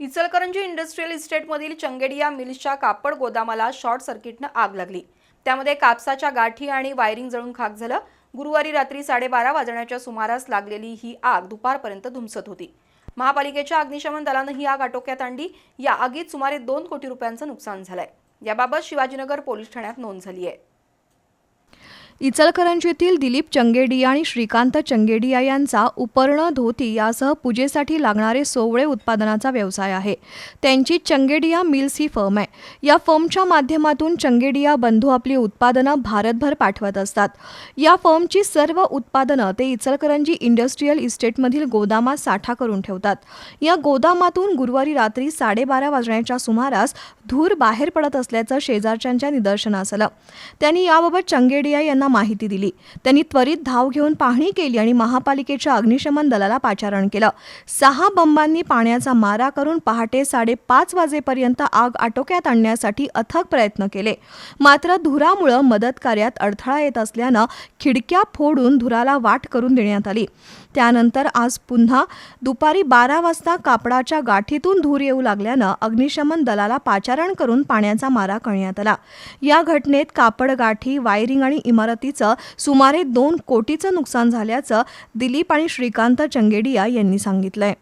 Ichalkaranji industrial इस्टेटमधील चंगेडिया मिल्सच्या कापड गोदामाला शॉर्ट सर्किटनं आग लागली. त्यामध्ये कापसाच्या गाठी आणि वायरिंग जळून खाक झालं. गुरुवारी रात्री साडेबारा वाजण्याच्या सुमारास लागलेली ही आग दुपारपर्यंत धुमसत होती. महापालिकेच्या अग्निशमन दलानं ही आग आटोक्यात आणली. या आगीत सुमारे दोन कोटी रुपयांचं नुकसान झालंय. याबाबत शिवाजीनगर पोलीस ठाण्यात नोंद झाली आहे इचलकरंजीतील दिलीप चंगेडिया आणि श्रीकांत चंगेडिया यांचा उपर्ण धोती यासह पूजेसाठी लागणारे सोवळे उत्पादनाचा व्यवसाय आहे. त्यांची चंगेडिया मिल्स ही फर्म आहे. या फर्मच्या माध्यमातून चंगेडिया बंधू आपली उत्पादनं भारतभर पाठवत असतात. या फर्मची सर्व उत्पादनं ते इचलकरंजी इंडस्ट्रीयल इस्टेटमधील गोदामात साठा करून ठेवतात. या गोदामातून गुरुवारी रात्री साडेबारा वाजण्याच्या सुमारास धूर बाहेर पडत असल्याचं शेजारच्यांच्या निदर्शनास आलं. त्यांनी याबाबत चंगेडिया यांना माहिती दिली. त्यांनी त्वरित धाव घेऊन पाहणी केली आणि महापालिकेच्या अग्निशमन दलाला पाचारण केलं. सहा बंबांनी पाण्याचा मारा करून पहाटे साडेपाच वाजेपर्यंत आग आटोक्यात आणण्यासाठी अथक प्रयत्न केले. मात्र धुरामुळं मदत कार्यात अडथळा येत असल्यानं खिडक्या फोडून धुराला वाट करून देण्यात आली. त्यानंतर आज पुन्हा दुपारी बारा वाजता कापडाच्या गाठीतून धूर येऊ लागल्यानं अग्निशमन दलाला पाचारण करून पाण्याचा मारा करण्यात आला. या घटनेत कापड गाठी वायरिंग आणि इमारतीचं सुमारे दोन कोटीचं नुकसान झाल्याचं दिलीप आणि श्रीकांत चंगेडिया यांनी सांगितलंय.